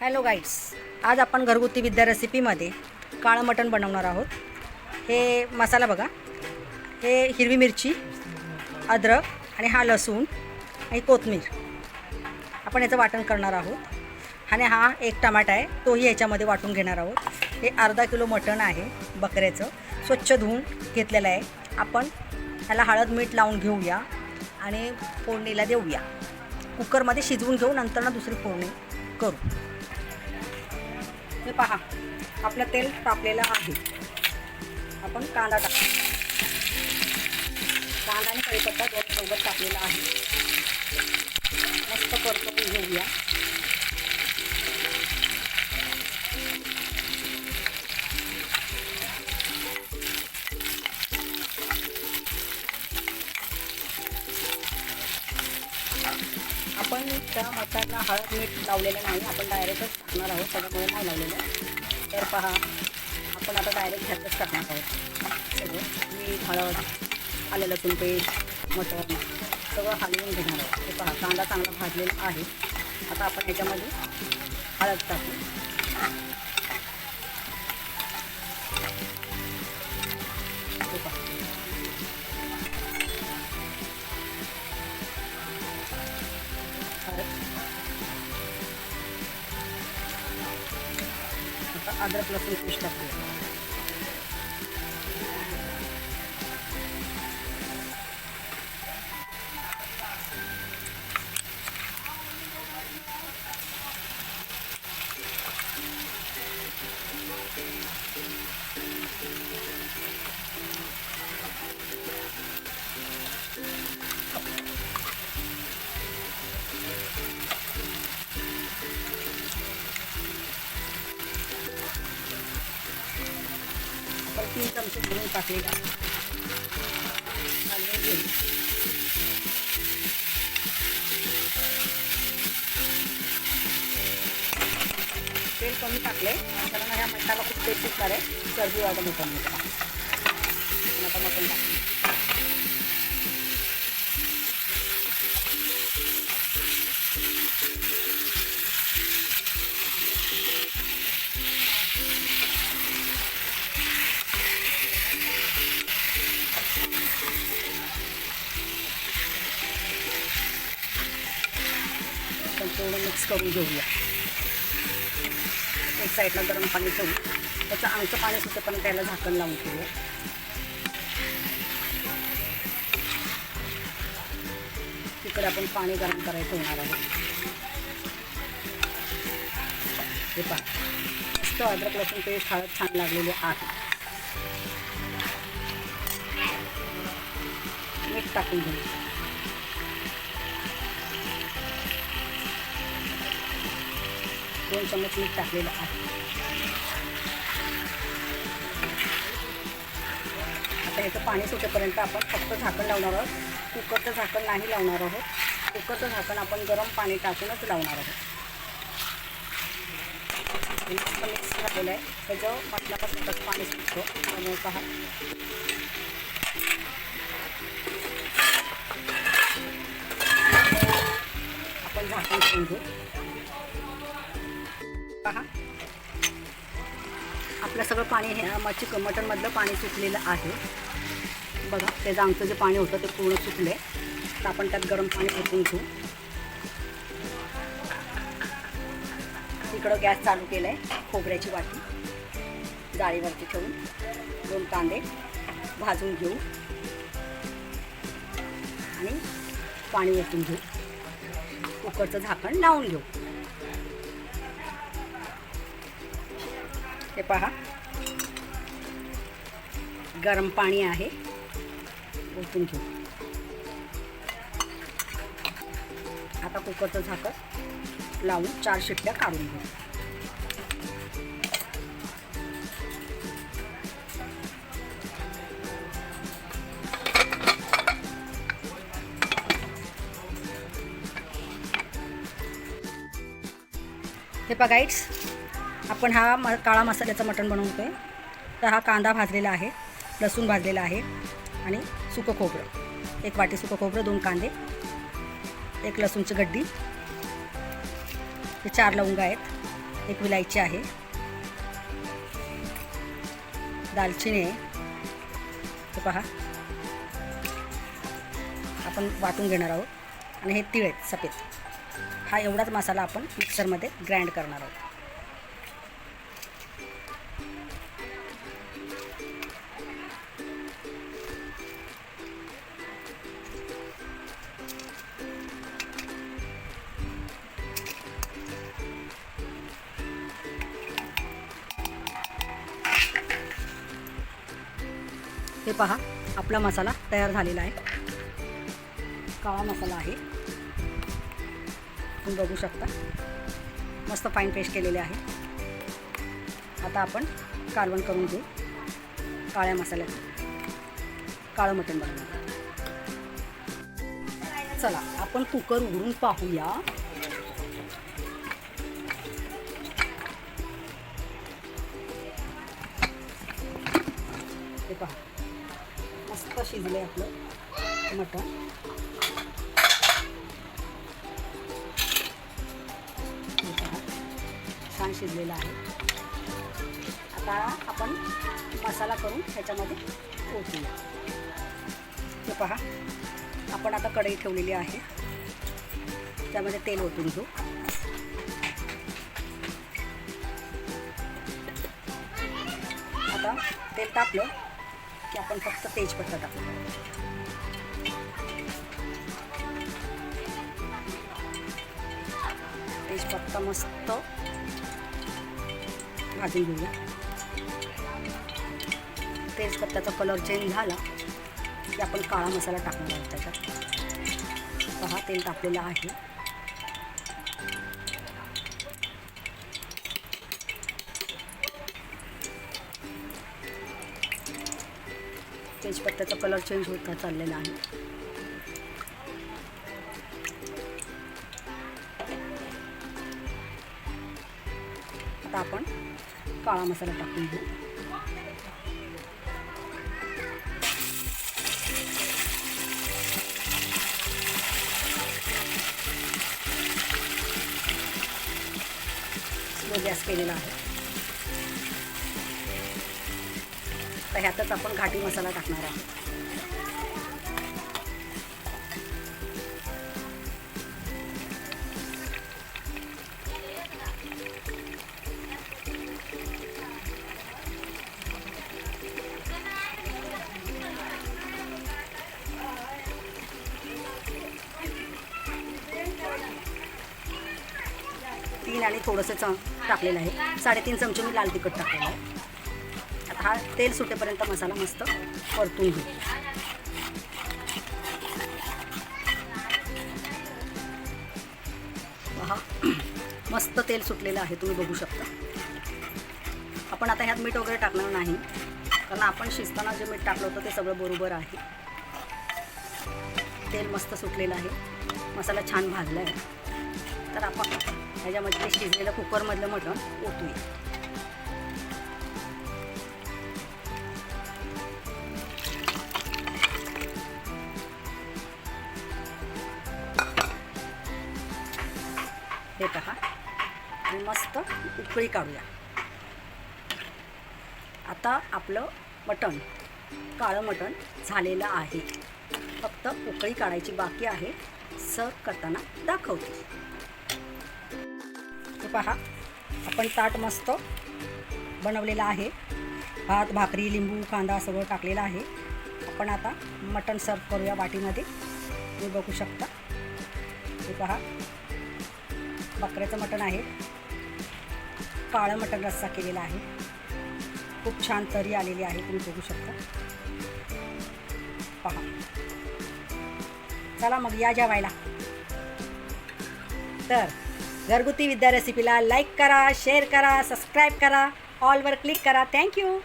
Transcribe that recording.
Hello guides आज आपण घरगुती विद्या रेसिपीमध्ये काळं मटण बनवणार आहोत. हे मसाला बघा. हे हिरवी मिरची अद्रक आणि हा लसूण आणि कोथमीर. आपण याचं वाटण करणार आहोत. आणि हा एक टमाटा आहे. तोही याच्यामध्ये वाटून घेणार आहोत. हे अर्धा किलो मटण आहे बकऱ्याचं. स्वच्छ धुवून घेतलेलं आहे. आपण ह्याला हळद मीठ लावून घेऊया आणि फोडणीला देऊया. कुकरमध्ये शिजवून घेऊ नंतर ना दुसरी फोडणी करू. हे पहा. आपलं तेल तापलेलं आहे. आपण कांदा टाकू कांदा आणि कढीपत्ता दोन सोबत टाकलेला आहे. मस्त परतून घेऊया. आपण त्या मसाला हळद मीठ लावलेलं नाही. आपण डायरेक्टच टाकणार आहोत. त्याच्यामुळे नाही लावलेलं तर पहा आपण आता डायरेक्ट ह्यातच टाकणार आहोत. सगळं. मीठ हळद आलं लसूण पेस्ट सगळं हलवून घेणार आहोत. हे पहा कांदा चांगला भाजलेला आहे. आता आपण ह्याच्यामध्ये हळद टाकू. आता अद्रक लसूण पेस्ट टाकूया. आपण तीन चमचे भरून टाकलेला घेऊ तेल कमी टाकले कारण ह्या मसाला खूप टेस्ट येणार आहे चरबी वाटत होतं मी मटण टाकू आपण तेवढं मिक्स करून घेऊया. एक साईडला गरम पाणी ठेवू त्याचं आमचं पाणी पण त्याला झाकण लावून ठेवूया. तिकडे आपण पाणी गरम करायचं होणार आहोत हे पहा. मस्त अद्रक लसूण पेस्ट हळद छान लागलेली आहे. मीठ टाकून घेऊ दोन चमच मीठ टाकलेलं आहे. आता याचं पाणी सुटेपर्यंत आपण फक्त झाकण लावणार आहोत. कुकरचं झाकण नाही लावणार आहोत. कुकरचं झाकण आपण गरम पाणी टाकूनच लावणार आहोत. मिक्स झालेलं आहे. त्याचं मटणापासून पाणी सुटतो. त्यामुळे पहा. आपण झाकण ठेवून घेऊ. पहा. आपलं सगळं पाणी हे मच्छी मटणमधलं पाणी सुटलेलं आहे. बघा त्याचं आमचं जे पाणी होतं ते पूर्ण सुटले. तर आपण त्यात गरम पाणी ओतून घेऊ. इकडं गॅस चालू केला आहे खोबऱ्याची वाटी. जाळीवरती ठेवून दोन कांदे भाजून घेऊ. आणि पाणी ओतून घेऊ. कुकरचं झाकण लावून घेऊ. हे पहा. गरम पाणी आहे. ओतून घेऊ. आता कुकरचं झाकण लावून चार शिट्ट्या काढून घेऊ. हे पहा गाईड्स आपण हा म काळा मसाल्याचं मटण बनवतो आहे तर हा कांदा भाजलेला आहे लसूण भाजलेला आहे आणि सुकं खोबरं. एक वाटी सुकं खोबरं दोन कांदे एक लसूणची गड्डी. हे चार लवंग आहेत एक विलायची आहे दालचिनी आहे. हे पहा. आपण वाटून घेणार आहोत आणि हे तिळ आहेत सफेद. हा एवढाच मसाला आपण मिक्सरमध्ये ग्राइंड करणार आहोत. पहा आपला मसाला तयार झालेला आहे. काळा मसाला आहे. तुम्ही बघू शकता. मस्त फाईन पेस्ट केलेले आहे. आता आपण कालवण करून घेऊ. काळ्या मसाल्यात. काळं मटण बनवू चला आपण कुकर उघडून पाहूया. शिजलं शिजले आपलं मटण. छान शिजलेलं आहे. आता आपण मसाला करून ह्याच्यामध्ये ओतूया. हे पहा आपण आता कढई ठेवलेली आहे. त्यामध्ये तेल ओतून घेऊ. आता तेल तापलं. की आपण फक्त तेजपत्ता टाकू. तेजपत्ता मस्त भाजून घेऊया. तेजपत्त्याचा कलर चेंज झाला की आपण काळा मसाला टाकणार आहोत त्याच्यात. पहा तेल टाकलेलं आहे. तेजपत्त्याचा कलर चेंज होता चाललेला आहे. आता आपण काळा मसाला टाकून घेऊ. गॅस केलेला आहे. आता ह्यातच आपण घाटी मसाला टाकणार आहोत. तीन आणि थोडंसं च टाकलेलं आहे. साडेतीन चमचे मी लाल तिखट टाकलेलं आहे. हा तेल सुटेपर्यंत मसाला मस्त परतून घेऊ. पहा मस्त तेल सुटलेलं आहे तुम्ही बघू शकता. आपण आता ह्यात मीठ वगैरे टाकणार नाही कारण आपण शिजताना जे मीठ टाकलं होतं ते सगळं बरोबर आहे. तेल मस्त सुटलेलं आहे. मसाला छान भाजला आहे तर आपण ह्याच्यामध्ये शिजलेलं कुकरमधलं मटण ओतूया. हे पहा. आणि मस्त उकळी काढूया. आता आपलं मटण काळं मटण झालेलं आहे. फक्त उकळी काढायची बाकी आहे. सर्व करताना दाखवते. हे पहा आपण ताट मस्त बनवलेलं आहे. भात भाकरी लिंबू कांदा सगळं टाकलेलं आहे. आपण आता मटण सर्व करूया वाटीमध्ये. तुम्ही बघू शकता. हे पहा. बकऱ्याचं मटण आहे. काळं मटण रस्सा केलेला आहे. खूप छान तरी आलेली आहे तुम्ही बघू शकता. पहा. चला मग या जेवायला. तर घरगुती विद्या रेसिपीला लाईक करा शेअर करा सबस्क्राईब करा ऑलवर क्लिक करा. थँक्यू